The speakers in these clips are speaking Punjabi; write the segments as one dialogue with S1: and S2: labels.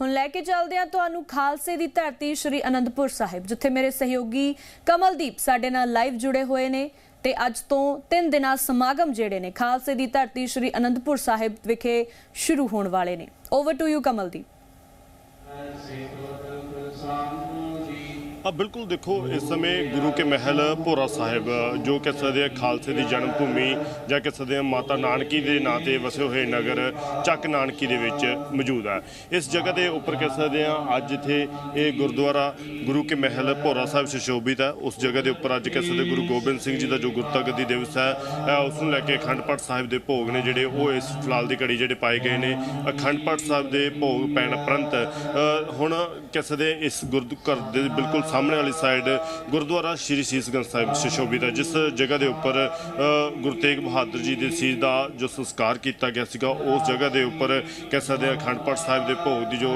S1: ਹੁਣ ਲੈ ਕੇ ਚੱਲਦੇ ਹਾਂ ਤੁਹਾਨੂੰ ਖਾਲਸੇ ਦੀ ਧਰਤੀ ਸ੍ਰੀ ਅਨੰਦਪੁਰ ਸਾਹਿਬ, ਜਿੱਥੇ ਮੇਰੇ ਸਹਿਯੋਗੀ ਕਮਲਦੀਪ ਸਾਡੇ ਨਾਲ ਲਾਈਵ ਜੁੜੇ ਹੋਏ ਨੇ ਤੇ ਅੱਜ ਤੋਂ 3 ਦਿਨਾਂ ਸਮਾਗਮ ਜਿਹੜੇ ਨੇ ਖਾਲਸੇ ਦੀ ਧਰਤੀ ਸ੍ਰੀ ਅਨੰਦਪੁਰ ਸਾਹਿਬ ਵਿਖੇ ਸ਼ੁਰੂ ਹੋਣ ਵਾਲੇ ਨੇ। Over to you Kamaldeep.
S2: ਆ ਬਿਲਕੁਲ ਦੇਖੋ ਇਸ ਸਮੇਂ ਗੁਰੂ ਕੇ ਮਹਿਲ ਭੋਰਾ ਸਾਹਿਬ ਜੋ ਕਿ ਸਕਦੇ ਆ ਖਾਲਸੇ ਦੀ ਜਨਮ ਭੂਮੀ ਜਾਂ ਕਿ ਸਕਦੇ ਆ ਮਾਤਾ ਨਾਨਕੀ ਦੇ ਨਾਂ ਤੇ ਵਸੇ ਹੋਏ ਨਗਰ ਚੱਕ ਨਾਨਕੀ ਦੇ ਵਿੱਚ ਮੌਜੂਦ ਹੈ। ਇਸ ਜਗ੍ਹਾ ਦੇ ਉੱਪਰ ਕਹਿ ਸਕਦੇ ਆ ਅੱਜ ਇੱਥੇ ਇਹ ਗੁਰਦੁਆਰਾ ਗੁਰੂ ਕੇ ਮਹਿਲ ਭੋਰਾ ਸਾਹਿਬ ਸੁਸ਼ੋਭਿਤ ਹੈ। ਉਸ ਜਗ੍ਹਾ ਦੇ ਉੱਪਰ ਅੱਜ ਕਹਿ ਸਕਦੇ ਗੁਰੂ ਗੋਬਿੰਦ ਸਿੰਘ ਜੀ ਦਾ ਜੋ ਗੁਰਤਾ ਗੱਦੀ ਦਿਵਸ ਹੈ ਅ, ਉਸ ਨੂੰ ਲੈ ਕੇ ਅਖੰਡ ਪਾਠ ਸਾਹਿਬ ਦੇ ਭੋਗ ਨੇ ਜਿਹੜੇ ਉਹ ਇਸ ਫਿਲਹਾਲ ਦੀ ਘੜੀ ਜਿਹੜੇ ਪਾਏ ਗਏ ਨੇ। ਅਖੰਡ ਪਾਠ ਸਾਹਿਬ ਦੇ ਭੋਗ ਪੈਣ ਉਪਰੰਤ ਹੁਣ ਕਹਿ ਸਕਦੇ ਆ ਇਸ ਗੁਰਦੁ ਘਰ ਦੇ ਬਿਲਕੁਲ ਸਾਹਮਣੇ ਵਾਲੀ ਸਾਈਡ ਗੁਰਦੁਆਰਾ ਸ਼੍ਰੀ ਸੀਸਗੰਜ ਸਾਹਿਬ ਸੁਸ਼ੋਭਿਤ ਹੈ, ਜਿਸ ਜਗ੍ਹਾ ਦੇ ਉੱਪਰ ਗੁਰੂ ਤੇਗ ਬਹਾਦਰ ਜੀ ਦੇ ਸੀਸ ਦਾ ਜੋ ਸੰਸਕਾਰ ਕੀਤਾ ਗਿਆ ਸੀਗਾ, ਉਸ ਜਗ੍ਹਾ ਦੇ ਉੱਪਰ ਕਹਿ ਸਕਦੇ ਆ ਅਖੰਡ ਪਾਠ ਸਾਹਿਬ ਦੇ ਭੋਗ ਦੀ ਜੋ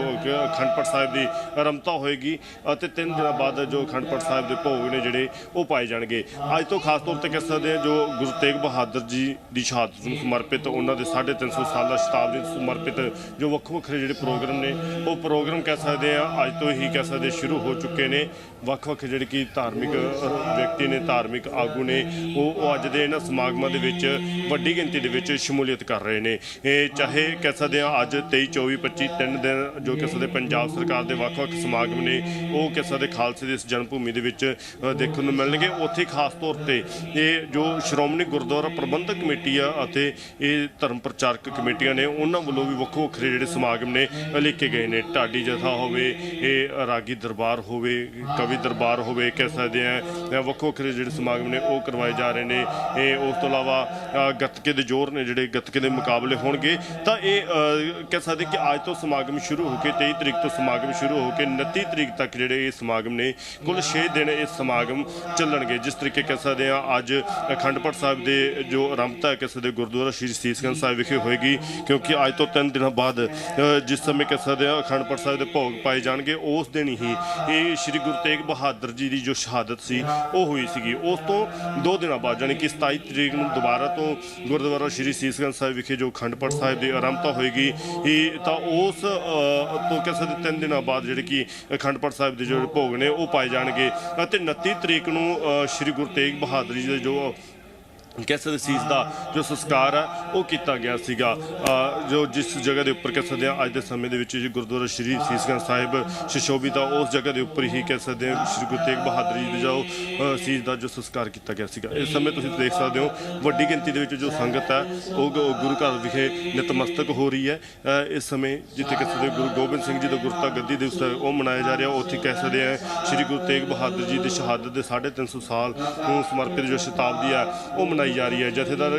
S2: ਅਖੰਡ ਪਾਠ ਸਾਹਿਬ ਦੀ ਆਰੰਭਤਾ ਹੋਏਗੀ ਅਤੇ ਤਿੰਨ ਦਿਨਾਂ ਬਾਅਦ ਜੋ ਅਖੰਡ ਪਾਠ ਸਾਹਿਬ ਦੇ ਭੋਗ ਨੇ ਜਿਹੜੇ ਉਹ ਪਾਏ ਜਾਣਗੇ। ਅੱਜ ਤੋਂ ਖਾਸ ਤੌਰ ਤੇ ਕਹਿ ਸਕਦੇ ਹਾਂ ਜੋ ਗੁਰੂ ਤੇਗ ਬਹਾਦਰ ਜੀ ਦੀ ਸ਼ਹਾਦਤ ਨੂੰ ਸਮਰਪਿਤ, ਉਹਨਾਂ ਦੇ 350 ਸਾਲਾ ਸ਼ਤਾਬਦੀ ਨੂੰ ਸਮਰਪਿਤ ਜੋ ਵੱਖ ਵੱਖਰੇ ਜਿਹੜੇ ਪ੍ਰੋਗਰਾਮ ਨੇ, ਉਹ ਪ੍ਰੋਗਰਾਮ ਕਹਿ ਸਕਦੇ ਆ, ਅੱਜ ਤੋਂ ਹੀ ਕਹਿ ਸਕਦੇ ਸ਼ੁਰੂ ਹੋ ਚੁੱਕੇ ਨੇ। ਵੱਖ ਵੱਖ ਜਿਹੜੇ ਕਿ ਧਾਰਮਿਕ ਵਿਅਕਤੀ ਨੇ, ਧਾਰਮਿਕ ਆਗੂ ਨੇ, ਉਹ ਉਹ ਅੱਜ ਦੇ ਇਹਨਾਂ ਸਮਾਗਮਾਂ ਦੇ ਵਿੱਚ ਵੱਡੀ ਗਿਣਤੀ ਦੇ ਵਿੱਚ ਸ਼ਮੂਲੀਅਤ ਕਰ ਰਹੇ ਨੇ। ਇਹ ਚਾਹੇ ਕਹਿ ਸਕਦੇ ਆ ਅੱਜ 23 24 25 ਤਿੰਨ ਦਿਨ ਜੋ ਕਹਿ ਸਕਦੇ ਪੰਜਾਬ ਸਰਕਾਰ ਦੇ ਵੱਖ ਵੱਖ ਸਮਾਗਮ ਨੇ, ਉਹ ਕਹਿ ਸਕਦੇ ਖਾਲਸੇ ਦੀ ਇਸ ਜਨਮ ਭੂਮੀ ਦੇ ਵਿੱਚ ਦੇਖਣ ਨੂੰ ਮਿਲਣਗੇ। ਉੱਥੇ ਖਾਸ ਤੌਰ ਤੇ ਇਹ ਜੋ ਸ਼੍ਰੋਮਣੀ ਗੁਰਦੁਆਰਾ ਪ੍ਰਬੰਧਕ ਕਮੇਟੀ ਆ ਅਤੇ ਇਹ ਧਰਮ ਪ੍ਰਚਾਰਕ ਕਮੇਟੀਆਂ ਨੇ, ਉਹਨਾਂ ਵੱਲੋਂ ਵੀ ਵੱਖੋ ਵੱਖਰੇ ਜਿਹੜੇ ਸਮਾਗਮ ਨੇ ਲਿਖੇ ਗਏ ਨੇ। ਢਾਡੀ ਜਥਾ ਹੋਵੇ, ਇਹ ਰਾਗੀ ਦਰਬਾਰ ਹੋਵੇ ਕਵੀ ਦਰਬਾਰ ਹੋਵੇ ਕਹਿ ਸਕਦੇ ਆ ਵੱਖੋ ਵੱਖਰੇ ਜਿਹੜੇ ਸਮਾਗਮ ਨੇ, ਉਹ ਕਰਵਾਏ ਜਾ ਰਹੇ ਨੇ। ਇਹ ਉਸ ਤੋਂ ਇਲਾਵਾ ਗੱਤਕੇ ਦੇ ਜ਼ੋਰ ਨੇ, ਜਿਹੜੇ ਗੱਤਕੇ ਦੇ ਮੁਕਾਬਲੇ ਹੋਣਗੇ। ਤਾਂ ਇਹ ਕਹਿ ਸਕਦੇ ਕਿ ਅੱਜ ਤੋਂ ਸਮਾਗਮ ਸ਼ੁਰੂ ਹੋ ਕੇ 23 ਤਰੀਕ ਤੋਂ ਸਮਾਗਮ ਸ਼ੁਰੂ ਹੋ ਕੇ 29 ਤਰੀਕ ਤੱਕ ਜਿਹੜੇ ਇਹ ਸਮਾਗਮ ਨੇ, ਕੁੱਲ 6 ਦਿਨ ਇਹ ਸਮਾਗਮ ਚੱਲਣਗੇ। ਜਿਸ ਤਰੀਕੇ ਕਹਿ ਸਕਦੇ ਆ ਅੱਜ ਅਖੰਡ ਪਾਠ ਸਾਹਿਬ ਦੇ ਜੋ ਆਰੰਭਤਾ ਕਹਿ ਸਕਦੇ ਗੁਰਦੁਆਰਾ ਸ਼੍ਰੀ ਸੀਸਗੰਜ ਸਾਹਿਬ ਵਿਖੇ ਹੋਏਗੀ, ਕਿਉਂਕਿ ਅੱਜ ਤੋਂ 3 ਦਿਨਾਂ ਬਾਅਦ ਜਿਸ ਸਮੇਂ ਕਹਿ ਸਕਦੇ ਆ ਅਖੰਡ ਪਾਠ ਸਾਹਿਬ ਦੇ ਭੋਗ ਪਾਏ ਜਾਣਗੇ, ਉਸ ਦਿਨ ਹੀ ਇਹ ਸ਼੍ਰੀ ਗੁਰੂ ਤੇਗ ਬਹਾਦਰ ਜੀ ਦੀ ਜੋ ਸ਼ਹਾਦਤ ਸੀ, ਉਹ ਹੋਈ ਸੀਗੀ। ਉਸ ਤੋਂ ਦੋ ਦਿਨਾਂ ਬਾਅਦ ਯਾਨੀ ਕਿ 27 ਤਰੀਕ ਨੂੰ ਦੁਬਾਰਾ ਤੋਂ ਗੁਰਦੁਆਰਾ ਸ਼੍ਰੀ ਸੀਸਗੰਜ ਸਾਹਿਬ ਵਿਖੇ ਜੋ ਅਖੰਡ ਪਾਠ ਸਾਹਿਬ ਦੀ ਆਰੰਭਤਾ ਹੋਏਗੀ, ਇਹ ਤਾਂ ਉਸ ਤੋਂ ਕਹਿ ਸਕਦੇ ਤਿੰਨ ਦਿਨਾਂ ਬਾਅਦ ਜਿਹੜੇ ਕਿ ਅਖੰਡ ਪਾਠ ਸਾਹਿਬ ਦੇ ਜੋ ਭੋਗ ਨੇ, ਉਹ ਪਾਏ ਜਾਣਗੇ। ਅਤੇ 29 ਤਰੀਕ ਨੂੰ ਸ਼੍ਰੀ ਗੁਰੂ ਤੇਗ ਬਹਾਦਰ ਜੀ ਦੇ ਜੋ ਕਹਿ ਸਕਦੇ ਸੀਸ ਦਾ ਜੋ ਸੰਸਕਾਰ ਹੈ ਉਹ ਕੀਤਾ ਗਿਆ ਸੀਗਾ। ਜੋ ਜਿਸ ਜਗ੍ਹਾ ਦੇ ਉੱਪਰ ਕਹਿ ਸਕਦੇ ਆ ਅੱਜ ਦੇ ਸਮੇਂ ਦੇ ਵਿੱਚ ਗੁਰਦੁਆਰਾ ਸ਼੍ਰੀ ਸੀਸਗੰਜ ਸਾਹਿਬ ਸ਼ਿਸ਼ੋਭਿਤ ਆ ਉਸ ਜਗ੍ਹਾ ਦੇ ਉੱਪਰ ਹੀ ਕਹਿ ਸਕਦੇ ਆ ਸ਼੍ਰੀ ਗੁਰੂ ਤੇਗ ਬਹਾਦਰ ਜੀ ਦੇ ਜੋ ਅ, ਸੀਸ ਦਾ ਜੋ ਸੰਸਕਾਰ ਕੀਤਾ ਗਿਆ ਸੀਗਾ। ਇਸ ਸਮੇਂ ਤੁਸੀਂ ਦੇਖ ਸਕਦੇ ਹੋ ਵੱਡੀ ਗਿਣਤੀ ਦੇ ਵਿੱਚ ਜੋ ਸੰਗਤ ਹੈ ਉਹ ਗ- ਗੁਰੂ ਘਰ ਵਿਖੇ ਨਤਮਸਤਕ ਹੋ ਰਹੀ ਹੈ। ਇਸ ਸਮੇਂ ਜਿੱਥੇ ਕਹਿ ਸਕਦੇ ਗੁਰੂ ਗੋਬਿੰਦ ਸਿੰਘ ਜੀ ਦਾ ਗੁਰਤਾ ਗੱਦੀ ਦਿਵਸ ਉਹ ਮਨਾਇਆ ਜਾ ਰਿਹਾ ਉੱਥੇ ਕਹਿ ਸਕਦੇ ਆ ਸ਼੍ਰੀ ਗੁਰੂ ਤੇਗ ਬਹਾਦਰ ਜੀ ਦੀ ਸ਼ਹਾਦਤ ਦੇ 350 ਸਾਲ ਨੂੰ ਸਮਰਪਿਤ ਜੋ ਸ਼ਤਾਬਦੀ ਹੈ ਉਹ ਮਨਾਈ ਜਾ ਰਹੀ ਹੈ। ਜਥੇਦਾਰ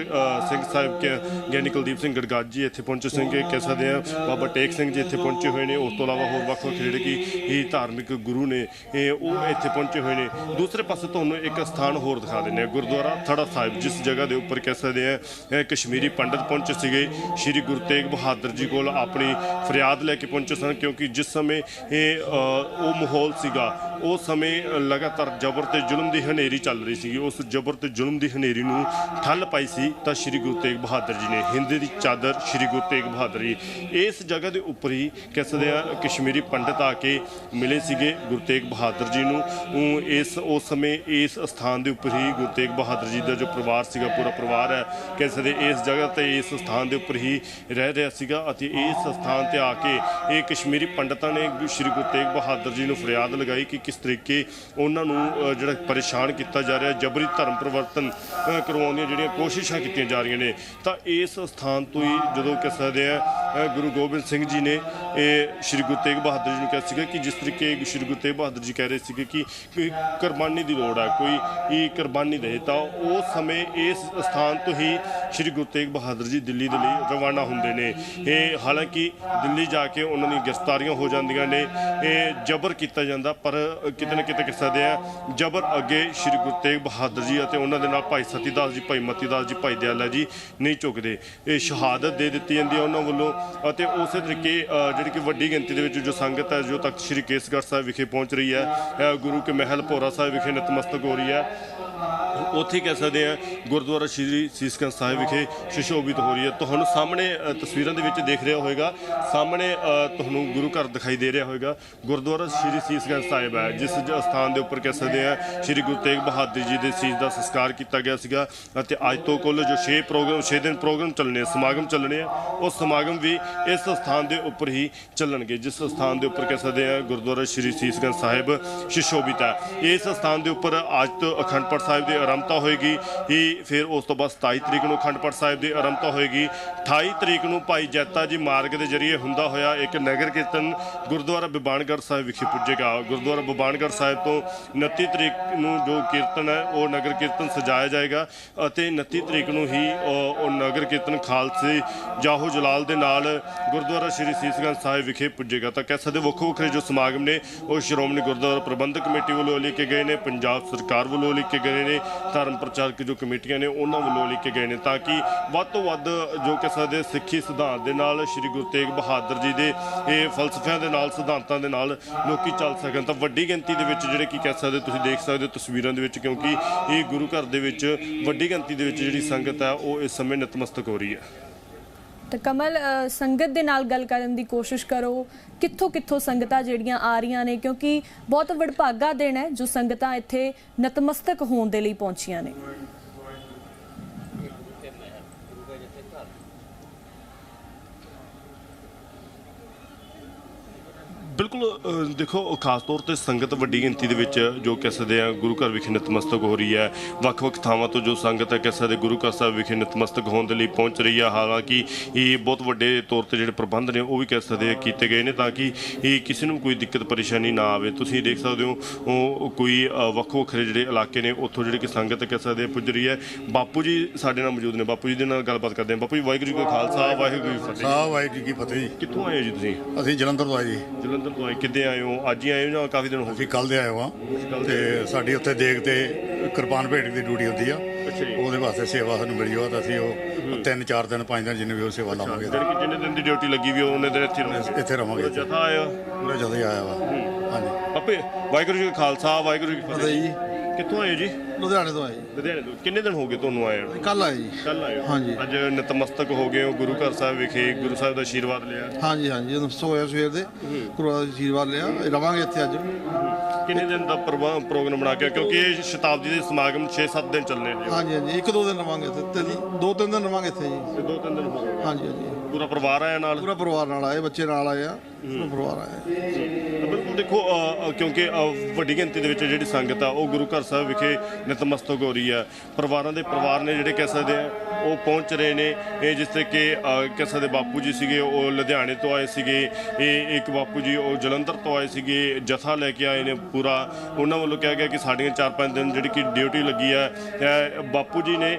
S2: ਸਿੰਘ ਸਾਹਿਬ ਕੇ, ਗਿਆਨੀ ਕੁਲਦੀਪ ਸਿੰਘ ਗੜਗਾਜ ਜੀ ਇੱਥੇ ਪਹੁੰਚੇ ਸੀਗੇ। ਕਹਿ ਸਕਦੇ ਆ ਬਾਬਾ ਟੇਕ ਸਿੰਘ ਜੀ ਇੱਥੇ ਪਹੁੰਚੇ ਹੋਏ ਨੇ। ਉਸ ਤੋਂ ਇਲਾਵਾ ਹੋਰ ਵੱਖ ਵੱਖ ਜਿਹੜੇ ਕਿ ਇਹ ਧਾਰਮਿਕ ਗੁਰੂ ਨੇ, ਇਹ ਉਹ ਇੱਥੇ ਪਹੁੰਚੇ ਹੋਏ ਨੇ। ਦੂਸਰੇ ਪਾਸੇ ਤੁਹਾਨੂੰ ਇੱਕ ਸਥਾਨ ਹੋਰ ਦਿਖਾ ਦਿੰਦੇ ਆ ਗੁਰਦੁਆਰਾ ਥੜਾ ਸਾਹਿਬ, ਜਿਸ ਜਗ੍ਹਾ ਦੇ ਉੱਪਰ ਕਹਿ ਸਕਦੇ ਆ ਕਸ਼ਮੀਰੀ ਪੰਡਤ ਪਹੁੰਚੇ ਸੀਗੇ। ਸ਼੍ਰੀ ਗੁਰੂ ਤੇਗ ਬਹਾਦਰ ਜੀ ਕੋਲ ਆਪਣੀ ਫਰਿਆਦ ਲੈ ਕੇ ਪਹੁੰਚੇ ਸਨ, ਕਿਉਂਕਿ ਜਿਸ ਸਮੇਂ ਇਹ ਉਹ ਮਾਹੌਲ ਸੀਗਾ ਉਸ ਸਮੇਂ ਲਗਾਤਾਰ ਜ਼ਬਰ ਤੇ ਜ਼ੁਲਮ ਦੀ ਹਨੇਰੀ ਚੱਲ ਰਹੀ ਸੀਗੀ। ਉਸ ਜ਼ਬਰ ਤੇ ਜ਼ੁਲਮ ਦੀ ਹਨੇਰੀ ਨੂੰ ਠੱਲ ਪਾਈ ਸੀ ਤਾਂ ਸ਼੍ਰੀ ਗੁਰੂ ਤੇਗ ਬਹਾਦਰ ਜੀ ਨੇ ਹਿੰਦ ਦੀ ਚਾਦਰ ਸ਼੍ਰੀ ਗੁਰੂ ਤੇਗ ਬਹਾਦਰ ਜੀ ਇਸ ਜਗ੍ਹਾ ਦੇ ਉੱਪਰ ਹੀ ਕਹਿ ਸਕਦੇ ਆ ਕਸ਼ਮੀਰੀ ਪੰਡਤ ਆ ਕੇ ਮਿਲੇ ਸੀਗੇ ਗੁਰੂ ਤੇਗ ਬਹਾਦਰ ਜੀ ਨੂੰ। ਇਸ, ਉਸ ਸਮੇਂ ਇਸ ਸਥਾਨ ਦੇ ਉੱਪਰ ਹੀ ਗੁਰੂ ਤੇਗ ਬਹਾਦਰ ਜੀ ਦਾ ਜੋ ਪਰਿਵਾਰ ਸੀਗਾ, ਪੂਰਾ ਪਰਿਵਾਰ ਹੈ ਕਹਿ ਸਕਦੇ ਇਸ ਜਗ੍ਹਾ ਤੇ ਇਸ ਸਥਾਨ ਦੇ ਉੱਪਰ ਹੀ ਰਹਿ ਰਿਹਾ ਸੀਗਾ ਅਤੇ ਇਸ ਸਥਾਨ ਤੇ ਆ ਕੇ ਇਹ ਕਸ਼ਮੀਰੀ ਪੰਡਤਾਂ ਨੇ ਸ਼੍ਰੀ ਗੁਰੂ ਤੇਗ ਬਹਾਦਰ ਜੀ ਨੂੰ ਫਰਿਆਦ ਲਗਾਈ ਕਿ ਕਿਸ ਤਰੀਕੇ ਉਹਨਾਂ ਨੂੰ ਜਿਹੜਾ ਪਰੇਸ਼ਾਨ ਕੀਤਾ ਜਾ ਰਿਹਾ, ਜਬਰੀ ਧਰਮ ਪਰਿਵਰਤਨ ਕਰੋ ਕਰਵਾਉਣ ਦੀਆਂ ਜਿਹੜੀਆਂ ਕੋਸ਼ਿਸ਼ਾਂ ਕੀਤੀਆਂ ਜਾ ਰਹੀਆਂ ਨੇ, ਤਾਂ ਇਸ ਸਥਾਨ ਤੋਂ ਹੀ ਜਦੋਂ ਕਹਿ ਸਕਦੇ ਆ ਗੁਰੂ ਗੋਬਿੰਦ ਸਿੰਘ ਜੀ ਨੇ ਇਹ ਸ਼੍ਰੀ ਗੁਰੂ ਤੇਗ ਬਹਾਦਰ ਜੀ ਨੂੰ ਕਿਹਾ ਸੀਗਾ ਕਿ ਜਿਸ ਤਰੀਕੇ ਸ਼੍ਰੀ ਗੁਰੂ ਤੇਗ ਬਹਾਦਰ ਜੀ ਕਹਿ ਰਹੇ ਸੀਗੇ ਕਿ ਕੋਈ ਕੁਰਬਾਨੀ ਦੀ ਲੋੜ ਹੈ ਕੋਈ ਇਹ ਕੁਰਬਾਨੀ ਦੇ, ਤਾਂ ਉਹ ਸਮੇਂ ਇਸ ਸਥਾਨ ਤੋਂ ਹੀ ਸ਼੍ਰੀ ਗੁਰੂ ਤੇਗ ਬਹਾਦਰ ਜੀ ਦਿੱਲੀ ਦੇ ਲਈ ਰਵਾਨਾ ਹੁੰਦੇ ਨੇ। ਇਹ ਹਾਲਾਂਕਿ ਦਿੱਲੀ ਜਾ ਕੇ ਉਹਨਾਂ ਦੀ ਗ੍ਰਿਫਤਾਰੀਆਂ ਹੋ ਜਾਂਦੀਆਂ ਨੇ, ਇਹ ਜ਼ਬਰ ਕੀਤਾ ਜਾਂਦਾ, ਪਰ ਕਿਤੇ ਨਾ ਕਿਤੇ ਕਹਿ ਸਕਦੇ ਆ, ਜ਼ਬਰ ਅੱਗੇ ਸ਼੍ਰੀ ਗੁਰੂ ਤੇਗ ਬਹਾਦਰ ਜੀ ਅਤੇ ਉਹਨਾਂ ਦੇ ਨਾਲ ਭਾਈ ਸਤੀਦਾਸ ਜੀ, ਭਾਈ ਮਤੀਦਾਸ ਜੀ, ਭਾਈ ਦਿਆਲਾ ਜੀ ਨਹੀਂ ਝੁਕਦੇ। ਇਹ ਸ਼ਹਾਦਤ ਦੇ ਦਿੱਤੀ ਜਾਂਦੀ ਹੈ ਉਹਨਾਂ ਵੱਲੋਂ ਅਤੇ ਉਸੇ ਤਰੀਕੇ ਜਿਹੜੀ ਕਿ ਵੱਡੀ ਗਿਣਤੀ ਦੇ ਵਿੱਚ ਜੋ ਸੰਗਤ ਹੈ, ਜੋ ਤਖਤ ਸ਼੍ਰੀ ਕੇਸਗੜ੍ਹ ਸਾਹਿਬ ਵਿਖੇ ਪਹੁੰਚ ਰਹੀ ਹੈ ਗੁਰੂ ਕੇ ਮਹਿਲ ਭੋਰਾ ਸਾਹਿਬ ਵਿਖੇ ਨਤਮਸਤਕ ਹੋ ਰਹੀ ਹੈ। ਉੱਥੇ ਕਹਿ ਸਕਦੇ ਆ ਗੁਰਦੁਆਰਾ ਸ਼੍ਰੀ ਸੀਸਗੰਜ ਸਾਹਿਬ ਵਿਖੇ ਸੁਸ਼ੋਭਿਤ ਹੋ ਰਹੀ ਹੈ। ਤੁਹਾਨੂੰ ਸਾਹਮਣੇ ਤਸਵੀਰਾਂ ਦੇ ਵਿੱਚ ਦੇਖ ਰਿਹਾ ਹੋਵੇਗਾ ਸਾਹਮਣੇ ਤੁਹਾਨੂੰ ਗੁਰੂ ਘਰ ਦਿਖਾਈ ਦੇ ਰਿਹਾ ਹੋਵੇਗਾ ਗੁਰਦੁਆਰਾ ਸ਼੍ਰੀ ਸੀਸਗੰਜ ਸਾਹਿਬ ਹੈ, ਜਿਸ ਜ- ਸਥਾਨ ਦੇ ਉੱਪਰ ਕਹਿ ਸਕਦੇ ਆ ਸ਼੍ਰੀ ਗੁਰੂ ਤੇਗ ਬਹਾਦਰ ਜੀ ਦੇ ਸੀਸ ਦਾ ਸੰਸਕਾਰ ਕੀਤਾ ਗਿਆ ਸੀਗਾ ਅਤੇ ਅੱਜ ਤੋਂ ਕੁੱਲ ਜੋ 6 ਪ੍ਰੋਗਰਾਮ 6 ਦਿਨ ਪ੍ਰੋਗਰਾਮ ਚੱਲਣੇ ਸਮਾਗਮ ਚੱਲਣੇ ਆ, ਉਹ ਸਮਾਗਮ ਵੀ ਇਸ ਸਥਾਨ ਦੇ ਉੱਪਰ ਹੀ ਚੱਲਣਗੇ, ਜਿਸ ਸਥਾਨ ਦੇ ਉੱਪਰ ਕਹਿ ਸਕਦੇ ਆ ਗੁਰਦੁਆਰਾ ਸ਼੍ਰੀ ਸੀਸਗੰਜ ਸਾਹਿਬ ਸੁਸ਼ੋਭਿਤ ਹੈ। ਇਸ ਸਥਾਨ ਦੇ ਉੱਪਰ ਅੱਜ ਤੋਂ ਅਖੰਡ ਪਾਠ ਸਾਹਿਬ ਦੀ ਆਰੰਭਤਾ ਹੋਏਗੀ। ਹੀ ਫਿਰ ਉਸ ਤੋਂ ਬਾਅਦ 27 ਤਰੀਕ ਨੂੰ ਅਖੰਡ ਪਾਠ ਸਾਹਿਬ ਦੀ ਆਰੰਭਤਾ ਹੋਏਗੀ। 28 ਤਰੀਕ ਨੂੰ ਭਾਈ ਜੈਤਾ ਜੀ ਮਾਰਗ ਦੇ ਜ਼ਰੀਏ ਹੁੰਦਾ ਹੋਇਆ ਇੱਕ ਨਗਰ ਕੀਰਤਨ ਗੁਰਦੁਆਰਾ ਬਿਬਾਨਗੜ੍ਹ ਸਾਹਿਬ ਵਿਖੇ ਪੁੱਜੇਗਾ। ਗੁਰਦੁਆਰਾ ਬਿਬਾਨਗੜ੍ਹ ਸਾਹਿਬ ਤੋਂ 29 ਤਰੀਕ ਨੂੰ ਜੋ ਕੀਰਤਨ ਹੈ, ਉਹ ਨਗਰ ਕੀਰਤਨ ਸਜਾਇਆ ਜਾਏਗਾ ਅਤੇ 29 ਤਰੀਕ ਨੂੰ ਹੀ ਉਹ ਨਗਰ ਕੀਰਤਨ ਖਾਲਸੇ ਜਾਹੋ ਜਲਾਲ ਦੇ ਨਾਲ ਗੁਰਦੁਆਰਾ ਸ਼੍ਰੀ ਸੀਸਗੰਜ ਸਾਹਿਬ ਵਿਖੇ ਪੁੱਜੇਗਾ। ਤਾਂ ਕਹਿ ਸਕਦੇ ਵੱਖੋ ਵੱਖਰੇ ਜੋ ਸਮਾਗਮ ਨੇ, ਉਹ ਸ਼੍ਰੋਮਣੀ ਗੁਰਦੁਆਰਾ ਪ੍ਰਬੰਧਕ ਕਮੇਟੀ ਵੱਲੋਂ ਲਿਖੇ ਗਏ ਨੇ, ਪੰਜਾਬ ਸਰਕਾਰ ਵੱਲੋਂ ਲਿਖੇ ਗਏ ਨੇ ਧਰਮ ਪ੍ਰਚਾਰਕ ਜੋ ਕਮੇਟੀਆਂ ਨੇ ਉਹਨਾਂ ਵੱਲੋਂ ਲਿਖੇ ਗਏ ਨੇ ਤਾਂ ਕਿ ਵੱਧ ਤੋਂ ਵੱਧ ਜੋ ਕਹਿ ਸਕਦੇ ਸਿੱਖੀ ਸਿਧਾਂਤ ਦੇ ਨਾਲ ਸ਼੍ਰੀ ਗੁਰੂ ਤੇਗ ਬਹਾਦਰ ਜੀ ਦੇ ਇਹ ਫਲਸਫਿਆਂ ਦੇ ਨਾਲ, ਸਿਧਾਂਤਾਂ ਦੇ ਨਾਲ ਲੋਕੀ ਚੱਲ ਸਕਣ। ਤਾਂ ਵੱਡੀ ਗਿਣਤੀ ਦੇ ਵਿੱਚ ਜਿਹੜੇ ਕੀ ਕਹਿ ਸਕਦੇ ਤੁਸੀਂ ਦੇਖ ਸਕਦੇ ਹੋ ਤਸਵੀਰਾਂ ਦੇ ਵਿੱਚ ਕਿਉਂਕਿ ਇਹ ਗੁਰੂ ਘਰ ਦੇ ਵਿੱਚ ਵੱਡੀ ਗਿਣਤੀ ਦੇ ਵਿੱਚ ਜਿਹੜੀ ਸੰਗਤ ਹੈ, ਉਹ ਇਸ ਸਮੇਂ ਨਤਮਸਤਕ ਹੋ ਰਹੀ ਹੈ।
S1: ਤੇ ਕਮਲ ਸੰਗਤ ਦੇ ਨਾਲ ਗੱਲ ਕਰਨ ਦੀ ਕੋਸ਼ਿਸ਼ ਕਰੋ। ਕਿੱਥੋਂ ਕਿੱਥੋਂ ਸੰਗਤਾਂ ਜਿਹੜੀਆਂ ਆ ਰਹੀਆਂ ਨੇ, ਕਿਉਂਕਿ ਬਹੁਤ ਵਡਭਾਗਾ ਦਿਨ ਹੈ ਜੋ ਸੰਗਤਾਂ ਇੱਥੇ ਨਤਮਸਤਕ ਹੋਣ ਦੇ ਲਈ ਪਹੁੰਚੀਆਂ ਨੇ।
S2: ਬਿਲਕੁਲ ਦੇਖੋ ਖਾਸ ਤੌਰ ਤੇ ਸੰਗਤ ਵੱਡੀ ਗਿਣਤੀ ਦੇ ਵਿੱਚ ਜੋ ਕਹਿ ਸਕਦੇ ਆ ਗੁਰੂ ਘਰ ਵਿਖੇ ਨਤਮਸਤਕ ਹੋ ਰਹੀ ਹੈ। ਵੱਖ-ਵੱਖ ਥਾਵਾਂ ਤੋਂ ਜੋ ਸੰਗਤ ਹੈ ਕਹਿ ਸਕਦੇ ਗੁਰੂ ਘਰ ਸਾਹਿਬ ਵਿਖੇ ਨਤਮਸਤਕ ਹੋਣ ਦੇ ਲਈ ਪਹੁੰਚ ਰਹੀ ਹੈ ਹਾਲਾਂਕਿ ਇਹ ਬਹੁਤ ਵੱਡੇ ਤੌਰ ਤੇ ਜਿਹੜੇ ਪ੍ਰਬੰਧ ਨੇ ਉਹ ਵੀ ਕਹਿ ਸਕਦੇ ਆ ਕੀਤੇ ਗਏ ਨੇ ਤਾਂ ਕਿ ਇਹ ਕਿਸੇ ਨੂੰ ਕੋਈ ਦਿੱਕਤ ਪਰੇਸ਼ਾਨੀ ਨਾ ਆਵੇ। ਤੁਸੀਂ ਦੇਖ ਸਕਦੇ ਹੋ ਉਹ ਕੋਈ ਅ, ਵੱਖੋ ਵੱਖਰੇ ਜਿਹੜੇ ਇਲਾਕੇ ਨੇ ਉੱਥੋਂ ਜਿਹੜੇ ਕਿ ਸੰਗਤ ਕਹਿ ਸਕਦੇ ਪੁੱਜ ਰਹੀ ਹੈ। ਬਾਪੂ ਜੀ ਸਾਡੇ ਨਾਲ ਮੌਜੂਦ ਨੇ। ਬਾਪੂ ਜੀ ਦੇ ਨਾਲ ਗੱਲਬਾਤ ਕਰਦੇ ਹਾਂ। ਬਾਪੂ ਜੀ ਵਾਹਿਗੁਰੂ ਜੀ ਕਾ ਖਾਲਸਾ ਵਾਹਿਗੁਰੂ ਜੀ ਕੀ ਫਤਿਹ।
S3: ਵਾਹਿਗੁਰੂ ਜੀ ਕੀ ਫਤਿਹ
S2: ਕਿੱਥੋਂ ਆਏ ਹੋ ਜੀ ਤੁਸੀਂ?
S3: ਅਸੀਂ ਜਲੰਧਰ ਤੋਂ ਆਏ ਜੀ।
S2: ਜਲੰਧਰ ਤੋਂ ਆਏ ਕਿੱਦੇ ਆਏ ਹੋ? ਅੱਜ ਹੀ ਆਏ ਹੋ ਜਾਂ ਕਾਫੀ ਦਿਨ ਹੋ ਗਏ?
S3: ਅਸੀਂ ਕੱਲ ਦੇ ਆਏ ਹਾਂ। ਤੇ ਸਾਡੀ ਉੱਥੇ ਦੇਖ ਤੇ ਕਿਰਪਾਨ ਭੇਟ ਦੀ ਡਿਊਟੀ ਹੁੰਦੀ ਆ।
S2: ਅੱਛਾ ਜੀ।
S3: ਉਹਦੇ ਵਾਸਤੇ ਸੇਵਾ ਸਾਨੂੰ ਮਿਲੀ ਉਹ ਤਾਂ ਅਸੀਂ ਉਹ ਤਿੰਨ ਚਾਰ ਦਿਨ ਪੰਜ ਦਿਨ ਜਿੰਨੇ ਵੀ ਉਹ ਸੇਵਾ ਲਾਵਾਂਗੇ।
S2: ਜਿਹੜੇ ਜਿੰਨੇ ਦਿਨ ਦੀ ਡਿਊਟੀ ਲੱਗੀ ਵੀ ਉਹਨੇ ਦਿਨ ਇੱਥੇ ਰਹੋ
S3: ਇੱਥੇ ਰਵਾਂਗੇ।
S2: ਜਥਾ ਆਇਆ?
S3: ਪੂਰਾ ਜਦੋਂ ਹੀ ਆਇਆ ਵਾ। ਹਾਂਜੀ।
S2: ਆਪੇ ਵਾਹਿਗੁਰੂ ਜੀ ਕਾ ਖਾਲਸਾ ਵਾਹਿਗੁਰੂ ਜੀ ਕੀ
S4: ਫਤਿਹ ਜੀ।
S2: ਕਿੱਥੋਂ ਆਏ ਹੋ ਜੀ?
S4: ਲੁਧਿਆਣੇ ਤੋਂ ਆਏ ਜੀ।
S2: ਲੁਧਿਆਣੇ ਤੋਂ। ਕਿੰਨੇ ਦਿਨ ਹੋ ਗਏ ਤੁਹਾਨੂੰ ਆਏ ਨੂੰ?
S4: ਕੱਲ ਆਏ ਜੀ।
S2: ਕੱਲ ਆਏ ਹੋ।
S4: ਹਾਂਜੀ।
S2: ਅੱਜ ਨਤਮਸਤਕ ਹੋ ਗਏ ਹੋ ਗੁਰੂ ਘਰ ਸਾਹਿਬ ਵਿਖੇ ਗੁਰੂ ਸਾਹਿਬ ਦਾ ਆਸ਼ੀਰਵਾਦ ਲਿਆ।
S4: ਹਾਂਜੀ ਹਾਂਜੀ ਜਦੋਂ ਸੋਇਆ ਸਵੇਰ ਦੇ ਗੁਰੂ ਦਾ ਅਸ਼ੀਰਵਾਦ ਲਿਆ। ਰਵਾਂਗੇ ਇੱਥੇ ਅੱਜ।
S2: ਕਿੰਨੇ ਦਿਨ ਦਾ ਪ੍ਰੋਗਰਾਮ ਪ੍ਰੋਗਰਾਮ ਬਣਾ ਕੇ ਕਿਉਂਕਿ ਇਹ ਸ਼ਤਾਬਦੀ ਦੇ ਸਮਾਗਮ 6-7 ਦਿਨ ਚੱਲਣੇ ਨੇ।
S4: ਹਾਂਜੀ ਹਾਂਜੀ ਇੱਕ ਦੋ ਦਿਨ ਰਵਾਂਗੇ ਇੱਥੇ। ਤੇ ਜੀ ਦੋ ਤਿੰਨ ਦਿਨ ਰਵਾਂਗੇ ਇੱਥੇ ਜੀ।
S2: ਤੇ ਦੋ ਤਿੰਨ ਦਿਨ ਹੋ ਗਏ।
S4: ਹਾਂਜੀ ਹਾਂਜੀ।
S2: ਪੂਰਾ ਪਰਿਵਾਰ ਆਇਆ ਨਾਲ?
S4: ਪੂਰਾ ਪਰਿਵਾਰ ਨਾਲ ਆਏ ਬੱਚੇ ਨਾਲ ਆਏ ਆ। ਪੂਰਾ ਪਰਿਵਾਰ ਆਇਆ।
S2: ਦੇਖੋ ਕਿਉਂਕਿ ਵੱਡੀ ਗਿਣਤੀ ਦੇ ਵਿੱਚ ਜਿਹੜੀ ਸੰਗਤ ਆ ਉਹ ਗੁਰੂ ਘਰ ਸਾਹਿਬ ਵਿਖੇ ਨਤਮਸਤਕ ਹੋ ਰਹੀ ਹੈ ਪਰਿਵਾਰਾਂ ਦੇ ਪਰਿਵਾਰ ਨੇ ਜਿਹੜੇ ਕਹਿ ਸਕਦੇ ਆ ਉਹ ਪਹੁੰਚ ਰਹੇ ਨੇ। ਇਹ ਜਿਸ ਤੇ ਕਿ ਕਹਿ ਸਕਦੇ ਬਾਪੂ ਜੀ ਸੀਗੇ ਉਹ ਲੁਧਿਆਣੇ ਤੋਂ ਆਏ ਸੀਗੇ। ਇਹ ਇੱਕ ਬਾਪੂ ਜੀ ਉਹ ਜਲੰਧਰ ਤੋਂ ਆਏ ਸੀਗੇ ਜਥਾ ਲੈ ਕੇ ਆਏ ਨੇ ਪੂਰਾ। ਉਹਨਾਂ ਵੱਲੋਂ ਕਿਹਾ ਗਿਆ ਕਿ ਸਾਡੀਆਂ 4-5 ਦਿਨ ਜਿਹੜੀ ਕਿ ਡਿਊਟੀ ਲੱਗੀ ਹੈ ਇਹ ਬਾਪੂ ਜੀ ਨੇ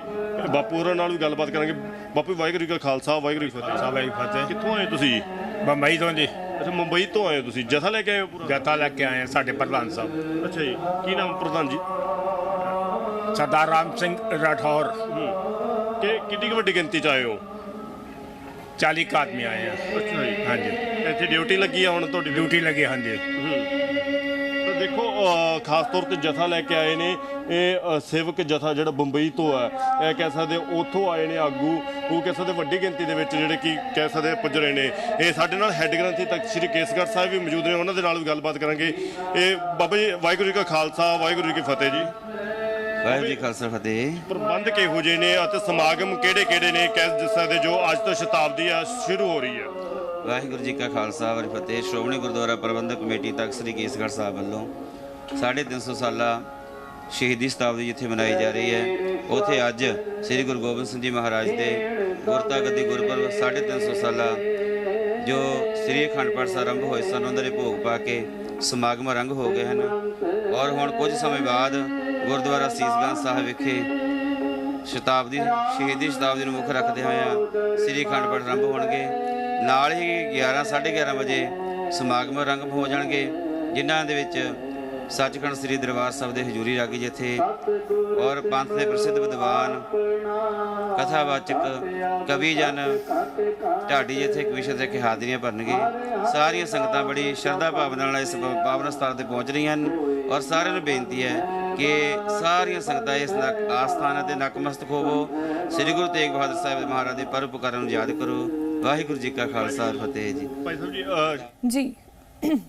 S2: ਬਾਪੂ ਹੋਰਾਂ ਨਾਲ ਵੀ ਗੱਲਬਾਤ ਕਰਾਂਗੇ। ਬਾਪੂ ਵਾਹਿਗੁਰੂ ਜੀ ਕਾ ਖਾਲਸਾ ਵਾਹਿਗੁਰੂ ਜੀ ਫਤਿਹ।
S5: ਸਾਹਿਬ ਜੀ ਫਤਿਹ।
S2: ਕਿੱਥੋਂ ਆਏ ਤੁਸੀਂ?
S5: ਬੰਬਈ ਤੋਂ ਜੀ।
S2: ਅੱਛਾ ਮੁੰਬਈ ਤੋਂ ਆਏ ਹੋ ਤੁਸੀਂ? ਜਥਾ ਲੈ ਕੇ ਆਏ ਹੋ ਪੂਰਾ?
S5: ਜੱਥਾ ਲੈ ਕੇ ਆਏ ਹਾਂ ਸਾਡੇ ਪ੍ਰਧਾਨ ਸਾਹਿਬ।
S2: ਅੱਛਾ ਜੀ ਕੀ ਨਾਮ ਪ੍ਰਧਾਨ ਜੀ?
S5: ਸਰਦਾਰ ਰਾਮ ਸਿੰਘ ਰਾਠੌਰ।
S2: ਕਿ ਕਿੰਨੀ ਕੁ ਵੱਡੀ ਗਿਣਤੀ ਚ ਆਏ ਹੋ?
S5: 40 ਕੁ ਆਦਮੀ ਆਏ ਆ
S2: ਅੱਛਾ ਜੀ।
S5: ਹਾਂਜੀ।
S2: ਇੱਥੇ ਡਿਊਟੀ ਲੱਗੀ ਆ ਹੁਣ ਤੁਹਾਡੀ?
S5: ਡਿਊਟੀ ਲੱਗੀ ਹਾਂਜੀ।
S2: ਦੇਖੋ ਖਾਸ ਤੌਰ ਤੇ ਜਥਾ ਲੈ ਕੇ ਆਏ ਨੇ। ਇਹ ਸੇਵਕ ਜਥਾ ਜਿਹੜਾ ਬੰਬਈ ਤੋਂ ਹੈ ਇਹ ਕਹਿ ਸਕਦੇ ਉੱਥੋਂ ਆਏ ਨੇ ਆਗੂ ਉਹ ਕਹਿ ਸਕਦੇ ਵੱਡੀ ਗਿਣਤੀ ਦੇ ਵਿੱਚ ਜਿਹੜੇ ਕਿ ਕਹਿ ਸਕਦੇ ਪੁੱਜ ਰਹੇ ਨੇ। ਇਹ ਸਾਡੇ ਨਾਲ ਹੈੱਡ ਗ੍ਰੰਥੀ ਤਖਤ ਸ੍ਰੀ ਕੇਸਗੜ੍ਹ ਸਾਹਿਬ ਵੀ ਮੌਜੂਦ ਨੇ ਉਹਨਾਂ ਦੇ ਨਾਲ ਵੀ ਗੱਲਬਾਤ ਕਰਾਂਗੇ। ਇਹ ਬਾਬਾ ਜੀ ਵਾਹਿਗੁਰੂ ਜੀ ਕਾ ਖਾਲਸਾ ਵਾਹਿਗੁਰੂ ਜੀ ਕੀ ਫਤਿਹ ਜੀ।
S6: ਵਾਹਿਗੁਰੂ ਜੀ ਖਾਲਸਾ ਫਤਿਹ।
S2: ਪ੍ਰਬੰਧ ਕਿਹੋ ਜਿਹੇ ਨੇ ਅਤੇ ਸਮਾਗਮ ਕਿਹੜੇ ਕਿਹੜੇ ਨੇ ਕਹਿ ਸਕਦੇ ਜੋ ਅੱਜ ਤੋਂ ਸ਼ਤਾਬਦੀ ਆ ਸ਼ੁਰੂ ਹੋ ਰਹੀ ਹੈ।
S6: ਵਾਹਿਗੁਰੂ ਜੀ ਕਾ ਖਾਲਸਾ, ਵਾਹਿਗੁਰੂ ਫਤਿਹ। ਸ਼੍ਰੋਮਣੀ ਗੁਰਦੁਆਰਾ ਪ੍ਰਬੰਧਕ ਕਮੇਟੀ ਤਖਤ ਸ੍ਰੀ ਕੇਸਗੜ੍ਹ ਸਾਹਿਬ ਵੱਲੋਂ 350 ਸਾਲਾ ਸ਼ਹੀਦੀ ਸ਼ਤਾਬਦੀ ਜਿੱਥੇ ਮਨਾਈ ਜਾ ਰਹੀ ਹੈ, ਉਥੇ ਅੱਜ ਸ੍ਰੀ ਗੁਰੂ ਗੋਬਿੰਦ ਸਿੰਘ ਜੀ ਮਹਾਰਾਜ ਦੇ ਗੁਰਤਾ ਗੱਦੀ ਗੁਰਪੁਰਬ 350 ਸਾਲਾ ਜੋ ਸ੍ਰੀ ਅਖੰਡ ਪਾਠ ਆਰੰਭ ਹੋਏ ਸਨ, ਉਹਨਾਂ ਦੇ ਭੋਗ ਪਾ ਕੇ ਸਮਾਗਮ ਆਰੰਭ ਹੋ ਗਏ ਹਨ। ਔਰ ਹੁਣ ਕੁਝ ਸਮੇਂ ਬਾਅਦ ਗੁਰਦੁਆਰਾ ਸੀਸਗੰਜ ਸਾਹਿਬ ਵਿਖੇ ਸ਼ਤਾਬਦੀ, ਸ਼ਹੀਦੀ ਸ਼ਤਾਬਦੀ ਨੂੰ ਮੁੱਖ ਰੱਖਦੇ ਹੋਇਆ ਸ੍ਰੀ ਅਖੰਡ ਪਾਠ ਆਰੰਭ ਹੋਣਗੇ। ਨਾਲ ਹੀ 11 11:30 ਵਜੇ ਸਮਾਗਮ ਰੰਗ ਹੋ ਜਾਣਗੇ, ਜਿਨ੍ਹਾਂ ਦੇ ਵਿੱਚ ਸੱਚਖੰਡ ਸ੍ਰੀ ਦਰਬਾਰ ਸਾਹਿਬ ਦੇ ਹਜ਼ੂਰੀ ਰਾਗੀ ਜਿੱਥੇ ਔਰ ਪੰਥ ਦੇ ਪ੍ਰਸਿੱਧ ਵਿਦਵਾਨ, ਕਥਾਵਾਚਕ ਕਵੀ ਜਨ ਢਾਡੀ ਜਿੱਥੇ ਕਵਿਸ਼ਰ ਦੇ ਕੇ ਹਾਜ਼ਰੀਆਂ ਭਰਨਗੇ। ਸਾਰੀਆਂ ਸੰਗਤਾਂ ਬੜੀ ਸ਼ਰਧਾ ਭਾਵਨਾ ਨਾਲ ਇਸ ਪਾਵਨ ਸਥਾਨ ਤੇ ਪਹੁੰਚ ਰਹੀਆਂ ਹਨ ਔਰ ਸਾਰਿਆਂ ਨੂੰ ਬੇਨਤੀ ਹੈ ਕਿ ਸਾਰੀਆਂ ਸੰਗਤਾਂ ਇਸ ਆਸਥਾਨ ਤੇ ਨਕਮਸਤਕ ਹੋਵੋ। ਸ੍ਰੀ ਗੁਰੂ ਤੇਗ ਬਹਾਦਰ ਸਾਹਿਬ ਮਹਾਰਾਜ ਦੇ ਪਰਉਪਕਾਰਾਂ ਨੂੰ ਯਾਦ ਕਰੋ। ਵਾਹਿਗੁਰੂ ਜੀ ਕਾ ਖਾਲਸਾ ਫਤਿਹ ਜੀ।
S2: ਭਾਈ ਸਾਹਿਬ ਜੀ
S1: ਜੀ।